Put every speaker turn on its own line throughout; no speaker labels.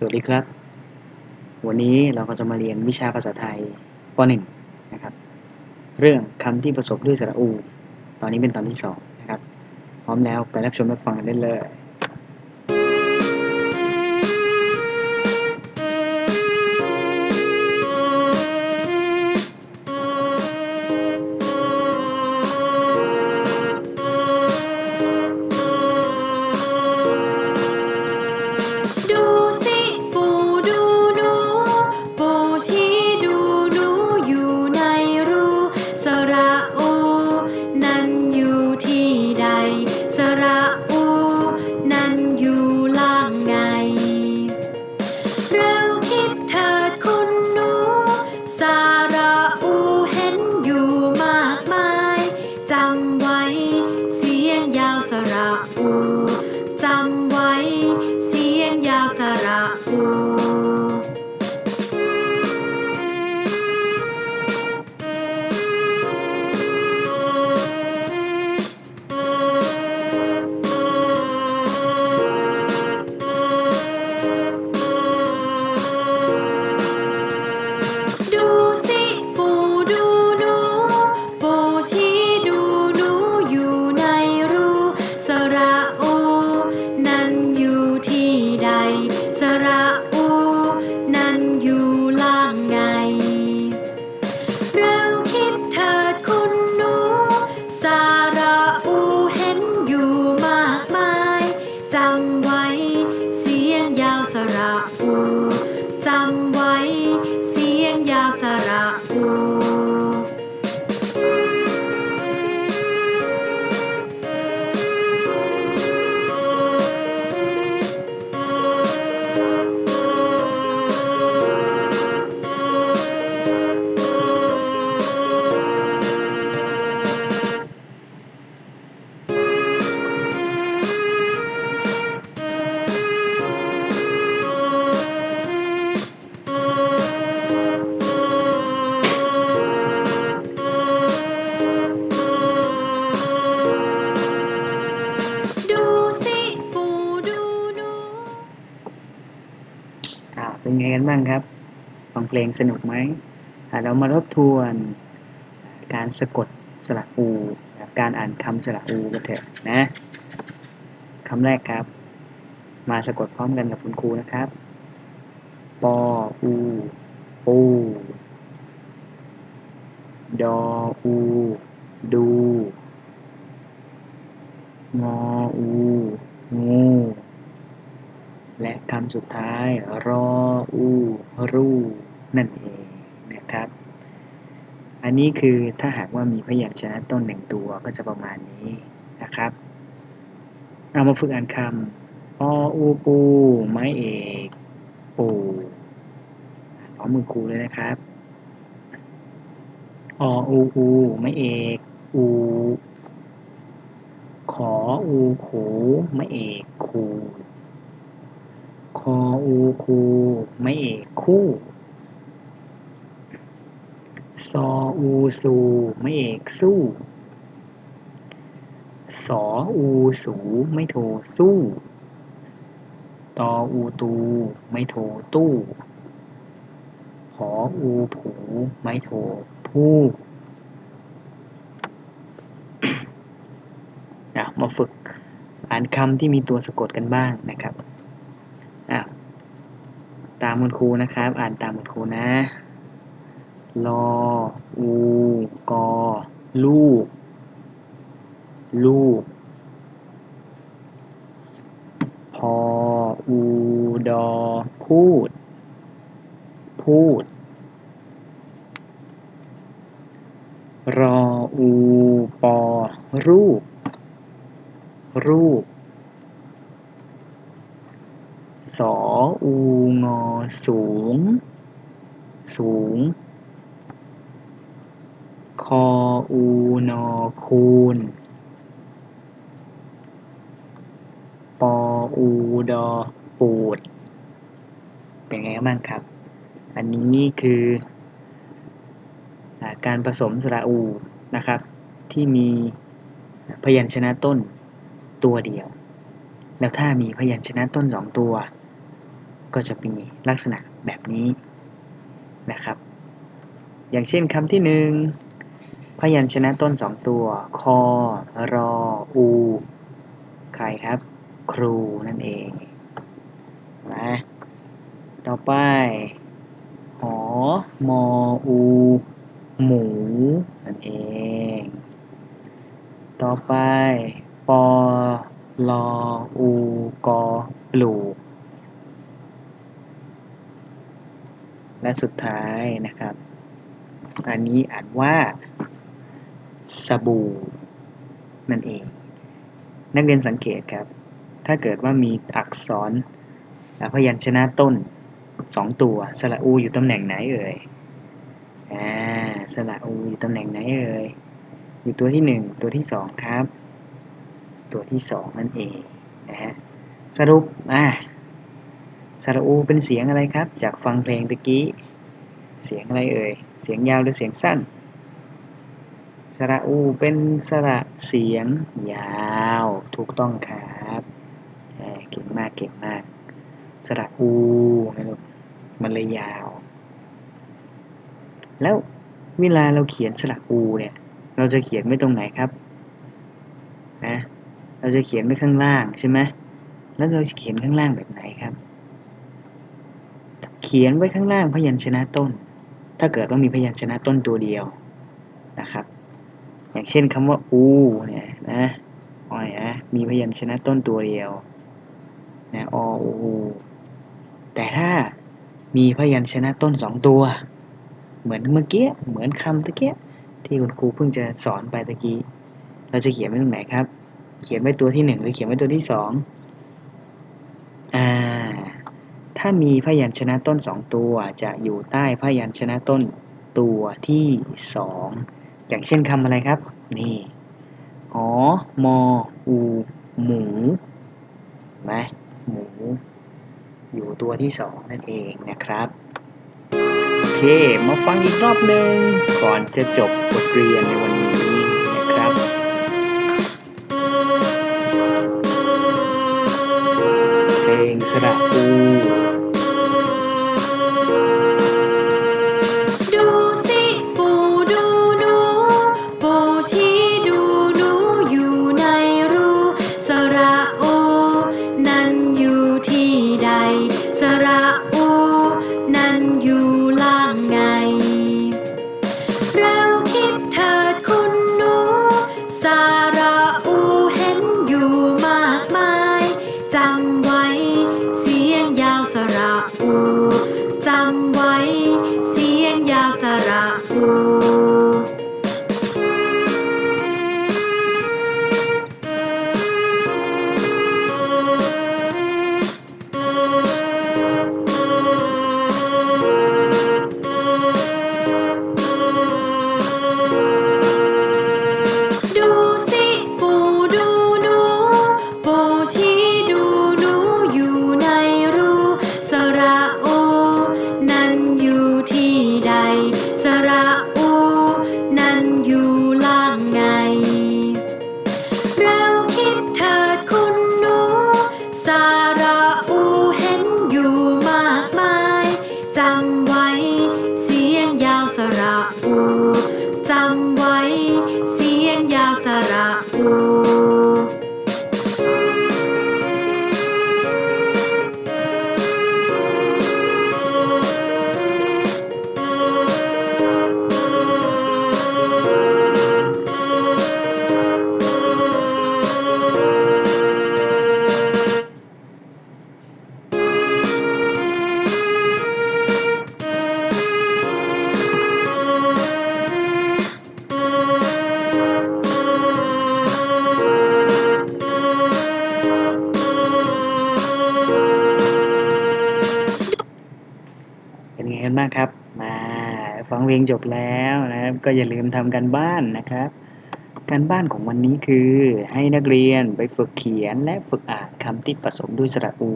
สวัสดีครับ วันนี้เราก็จะมาเรียนวิชาภาษาไทยป .1 นะครับ เรื่องคำที่ผสมด้วยสระอู ตอนนี้เป็นตอนที่ 2 นะครับ พร้อมแล้วไปรับชมรับฟังกันได้เลย
เป็นไง
กันบ้างครับฟังเพลงสนุกไหมอ่าเรามาทบทวนการสะกดสระอูการอ่านคำสระอูกันเถอะนะคำแรกครับ มาสะกดพร้อมกันกับคุณครูนะครับ ปออูปูดออู ดู งออู งู และคำสุดท้ายรออูรูนั่นเองนะครับ อันนี้คือถ้าหากว่ามีพยัญชนะต้นหนึ่งตัวก็จะประมาณนี้นะครับ เอามาฝึกอ่านคำออูปูไม้เอกปูพร้อมือครูเลยนะครับออูอูไม้เอกอูขออูขูไม้เอกคู ออูคูไม่เอกคู่ ซออูสูไม่เอกสู้สออูสูไม่โทสู้ ตออูตูไม่โทตู้หออูผูไม่โทผู้อะมาฝึกอ่านคำที่มีตัวสะกดกันบ้างนะครับ คุณครูนะครับ อ่านตามคุณครูนะ ลอ อู กอ ลูก ลูก พอ อู ดอ พูด พูด รอ อู ปอ รูป รูป สออูงอสูง สูง คออูนอคูณปออูดอปูด เป็นไงบ้างครับ อันนี้คือการผสมสระอูนะครับ ที่มีพยัญชนะต้นตัวเดียว แล้วถ้ามีพยัญชนะต้นสองตัว ก็จะมีลักษณะแบบนี้นะครับ อย่างเช่นคำที่หนึ่งพยัญชนะต้นสองตัว คอ รอ อู ใครครับ ครูนั่นเองนะต่อไป หอ มอ อู หมู นั่นเอง ต่อไป ปอ ลอ อู กอ ปลูก และสุดท้ายนะครับ อันนี้อ่านว่าสบู่นั่นเอง นักเรียนสังเกตครับ ถ้าเกิดว่ามีอักษรพยัญชนะต้นสองตัวสระอูอยู่ตำแหน่งไหนเอ่ยอ่าสระอูอยู่ตำแหน่งไหนเอ่ยอยู่ตัวที่หนึ่งตัวที่สองครับ ตัวที่สองนั่นเองนะฮะสรุปอ่า สระอูเป็นเสียงอะไรครับ จากฟังเพลงตะกี้ เสียงอะไรเอ่ย เสียงยาวหรือเสียงสั้น สระอูเป็นสระเสียงยาว ถูกต้องครับเก่งมากเก่งมาก สระอูไงลูกมันเลยยาว แล้วเวลาเราเขียนสระอูเนี่ย เราจะเขียนไว้ตรงไหนครับนะเราจะเขียนไว้ข้างล่างใช่ไหมแล้วเราจะเขียนข้างล่างแบบไหนครับ ขียนไว้ข้างล่างพยัญชนะต้น ถ้าเกิดว่ามีพยัญชนะต้นตัวเดียวนะครับ อย่างเช่นคำว่าอูเนี่ยนะอ้อยนะมีพยัญชนะต้นตัวเดียวนะออูแต่ถ้ามีพยัญชนะต้นสองตัว เหมือนเมื่อกี้เหมือนคำตะเกียที่คุณครูเพิ่งจะสอนไปตะกี้ เราจะเขียนไว้ตรงไหนครับ เขียนไว้ตัวที่หนึ่งหรือเขียนไว้ตัวที่สองอ่า ถ้ามีพยัญชนะต้นสองตัวจะอยู่ใต้พยัญชนะต้นตัวที่สองอย่างเช่นคำอะไรครับ นี่หอมออูหมูไหมหมู อยู่ตัวที่สองนั่นเองนะครับ โอเค มาฟังอีกรอบหนึ่งก่อนจะจบบทเรียนในวันนี้ เพล ฟังเพลงจบแล้วนะครับ ก็อย่าลืมทำกันบ้านนะครับ การบ้านของวันนี้คือให้นักเรียนไปฝึกเขียนและฝึกอ่านคำที่ผสมด้วยสระอู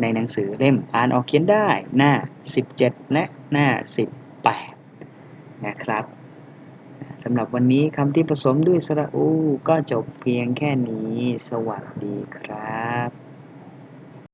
ในหนังสือเล่มอ่านออกเขียนได้หน้า 17 และหน้า 18 นะครับสำหรับวันนี้คำที่ผสมด้วยสระอู ก็จบเพียงแค่นี้ สวัสดีครับ